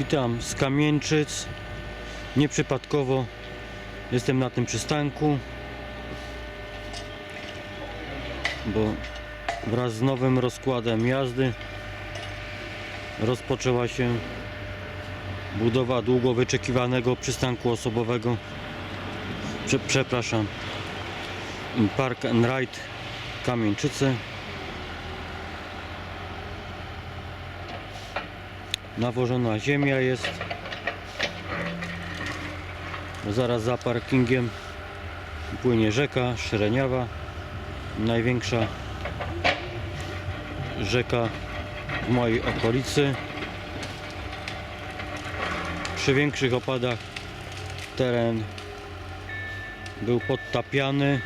Witam z Kamieńczyc. Nieprzypadkowo jestem na tym przystanku, bo wraz z nowym rozkładem jazdy rozpoczęła się budowa długo wyczekiwanego przystanku osobowego. Prze przepraszam. Park and Ride Kamieńczyce. Nawożona ziemia jest. Zaraz za parkingiem płynie rzeka Szreniawa. Największa rzeka w mojej okolicy. Przy większych opadach teren był podtapiany.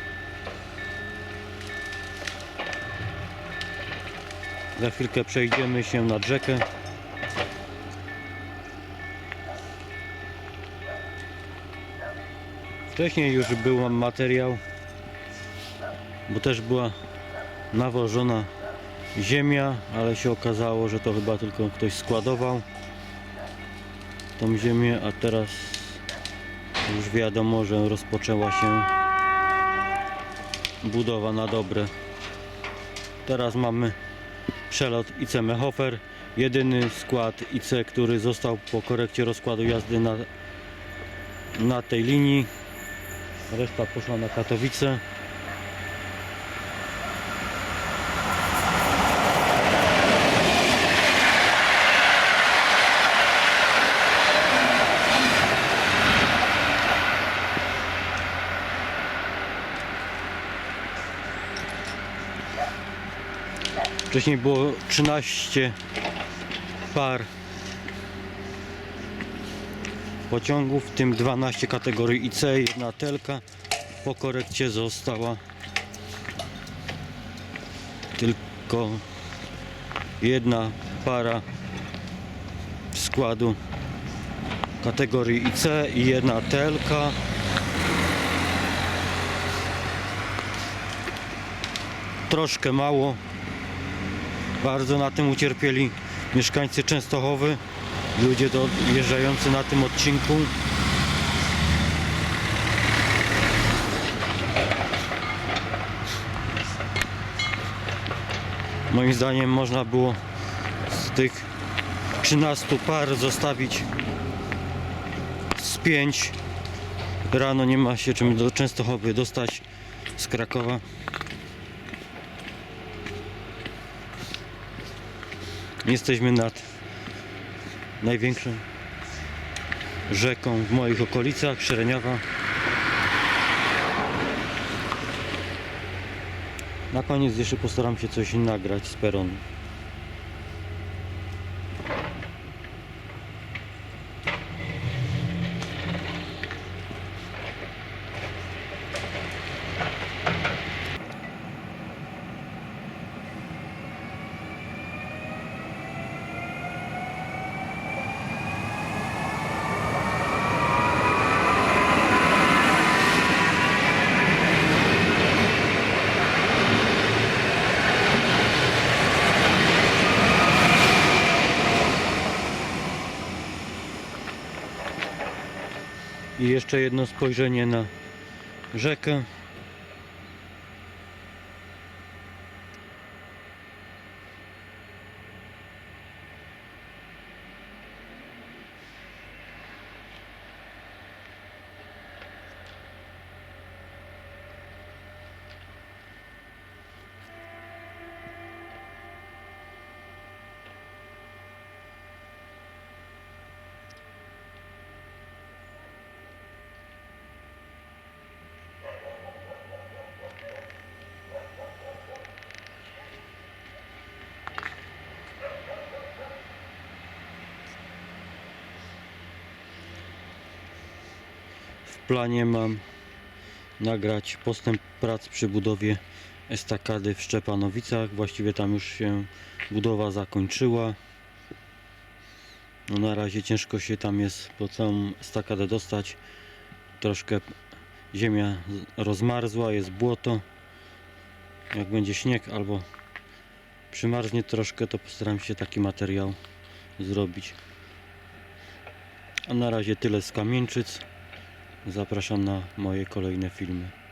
Za chwilkę przejdziemy się nad rzekę. Wcześniej już był materiał, bo też była nawożona ziemia, ale się okazało, że to chyba tylko ktoś składował tą ziemię, a teraz już wiadomo, że rozpoczęła się budowa na dobre. Teraz mamy przelot IC Mehofer, jedyny skład IC, który został po korekcie rozkładu jazdy na, na tej linii. Reszta poszła na Katowice. Wcześniej było 13 par pociągów, w tym 12 kategorii IC, jedna telka. Po korekcie została tylko jedna para składu kategorii IC i jedna telka. Troszkę mało. Bardzo na tym ucierpieli mieszkańcy Częstochowy, ludzie dojeżdżający na tym odcinku. Moim zdaniem można było z tych 13 par zostawić z 5. Rano nie ma się czym do Częstochowy dostać z Krakowa. Jesteśmy nad największą rzeką w moich okolicach, Szereniowa. Na koniec jeszcze postaram się coś nagrać z peronu. I jeszcze jedno spojrzenie na rzekę. Planie mam nagrać postęp prac przy budowie estakady w Szczepanowicach. Właściwie tam już się budowa zakończyła. No na razie ciężko się tam jest po całą estakadę dostać. Troszkę ziemia rozmarzła, jest błoto. Jak będzie śnieg albo przymarznie troszkę, to postaram się taki materiał zrobić. A na razie tyle z Kamieńczyc. Zapraszam na moje kolejne filmy.